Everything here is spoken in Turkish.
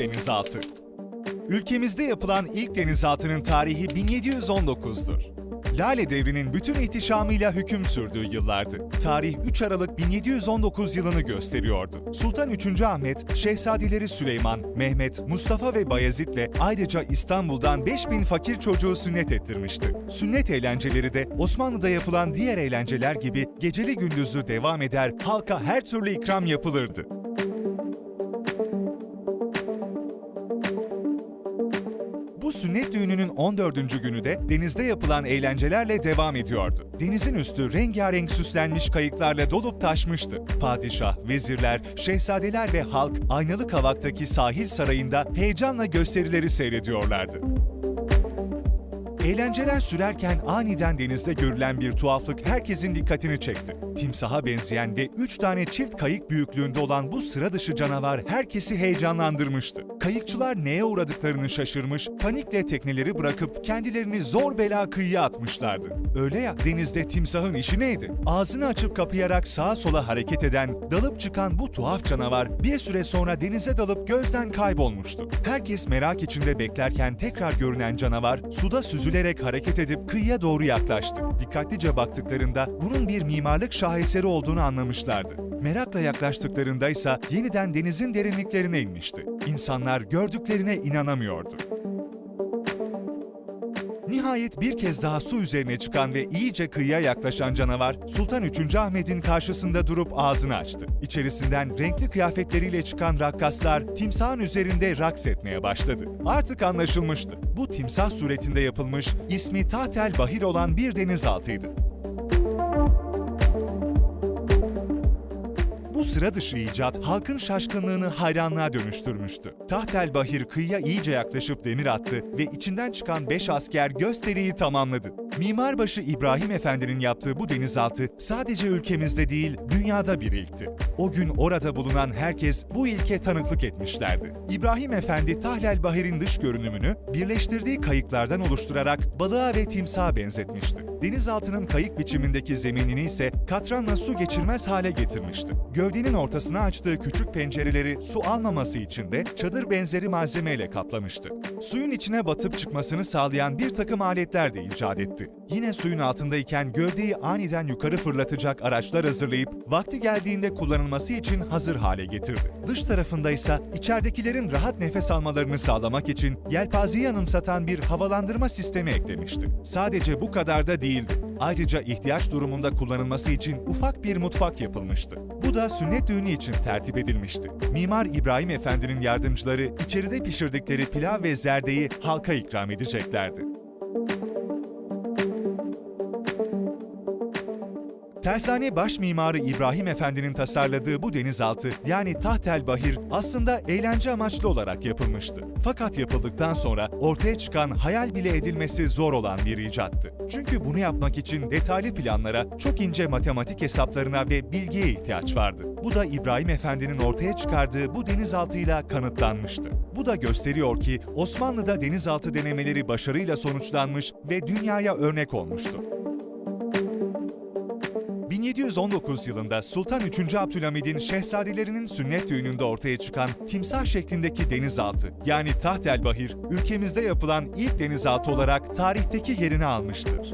denizaltı. Ülkemizde yapılan ilk denizaltının tarihi 1719'dur. Lale Devri'nin bütün ihtişamıyla hüküm sürdüğü yıllardı. Tarih 3 Aralık 1719 yılını gösteriyordu. Sultan 3. Ahmet, Şehzadeleri Süleyman, Mehmet, Mustafa ve Bayezid'le ayrıca İstanbul'dan 5000 fakir çocuğu sünnet ettirmişti. Sünnet eğlenceleri de Osmanlı'da yapılan diğer eğlenceler gibi geceli gündüzlü devam eder, halka her türlü ikram yapılırdı. Bu sünnet düğününün 14. günü de denizde yapılan eğlencelerle devam ediyordu. Denizin üstü rengarenk süslenmiş kayıklarla dolup taşmıştı. Padişah, vezirler, şehzadeler ve halk Aynalı Kavak'taki sahil sarayında heyecanla gösterileri seyrediyorlardı. Eğlenceler sürerken aniden denizde görülen bir tuhaflık herkesin dikkatini çekti. Timsaha benzeyen ve 3 tane çift kayık büyüklüğünde olan bu sıra dışı canavar herkesi heyecanlandırmıştı. Kayıkçılar neye uğradıklarını şaşırmış, panikle tekneleri bırakıp kendilerini zor bela kıyıya atmışlardı. Öyle ya denizde timsahın işi neydi? Ağzını açıp kapayarak sağa sola hareket eden, dalıp çıkan bu tuhaf canavar bir süre sonra denize dalıp gözden kaybolmuştu. Herkes merak içinde beklerken tekrar görünen canavar suda süzülerek hareket edip kıyıya doğru yaklaştı. Dikkatlice baktıklarında bunun bir mimarlık şaheseri olduğunu anlamışlardı. Merakla yaklaştıklarında ise yeniden denizin derinliklerine inmişti. İnsanlar gördüklerine inanamıyordu. Nihayet bir kez daha su üzerine çıkan ve iyice kıyıya yaklaşan canavar, Sultan 3. Ahmet'in karşısında durup ağzını açtı. İçerisinden renkli kıyafetleriyle çıkan rakkaslar timsahın üzerinde raks etmeye başladı. Artık anlaşılmıştı. Bu timsah suretinde yapılmış, ismi Tahtel Bahir olan bir denizaltıydı. Bu sıra dışı icat halkın şaşkınlığını hayranlığa dönüştürmüştü. Tahtel Bahir kıyıya iyice yaklaşıp demir attı ve içinden çıkan 5 asker gösteriyi tamamladı. Mimarbaşı İbrahim Efendi'nin yaptığı bu denizaltı sadece ülkemizde değil, dünyada bir ilkti. O gün orada bulunan herkes bu ilke tanıklık etmişlerdi. İbrahim Efendi Tahlel Bahir'in dış görünümünü birleştirdiği kayıklardan oluşturarak balığa ve timsaha benzetmişti. Denizaltının kayık biçimindeki zeminini ise katranla su geçirmez hale getirmişti. Gövdenin ortasına açtığı küçük pencereleri su almaması için de çadır benzeri malzemeyle kaplamıştı. Suyun içine batıp çıkmasını sağlayan bir takım aletler de icat etti. Yine suyun altındayken gövdeyi aniden yukarı fırlatacak araçlar hazırlayıp vakti geldiğinde kullanılması için hazır hale getirdi. Dış tarafında ise içeridekilerin rahat nefes almalarını sağlamak için yelpazeyi anımsatan bir havalandırma sistemi eklemişti. Sadece bu kadar da değildi. Ayrıca ihtiyaç durumunda kullanılması için ufak bir mutfak yapılmıştı. Bu da sünnet düğünü için tertip edilmişti. Mimar İbrahim Efendi'nin yardımcıları içeride pişirdikleri pilav ve zerdeyi halka ikram edeceklerdi. Tersane baş mimarı İbrahim Efendi'nin tasarladığı bu denizaltı yani Tahtel Bahir aslında eğlence amaçlı olarak yapılmıştı. Fakat yapıldıktan sonra ortaya çıkan hayal bile edilmesi zor olan bir icattı. Çünkü bunu yapmak için detaylı planlara, çok ince matematik hesaplarına ve bilgiye ihtiyaç vardı. Bu da İbrahim Efendi'nin ortaya çıkardığı bu denizaltıyla kanıtlanmıştı. Bu da gösteriyor ki Osmanlı'da denizaltı denemeleri başarıyla sonuçlanmış ve dünyaya örnek olmuştu. 1719 yılında Sultan 3. Abdülhamid'in şehzadelerinin sünnet düğününde ortaya çıkan timsah şeklindeki denizaltı yani Tahtel Bahir ülkemizde yapılan ilk denizaltı olarak tarihteki yerini almıştır.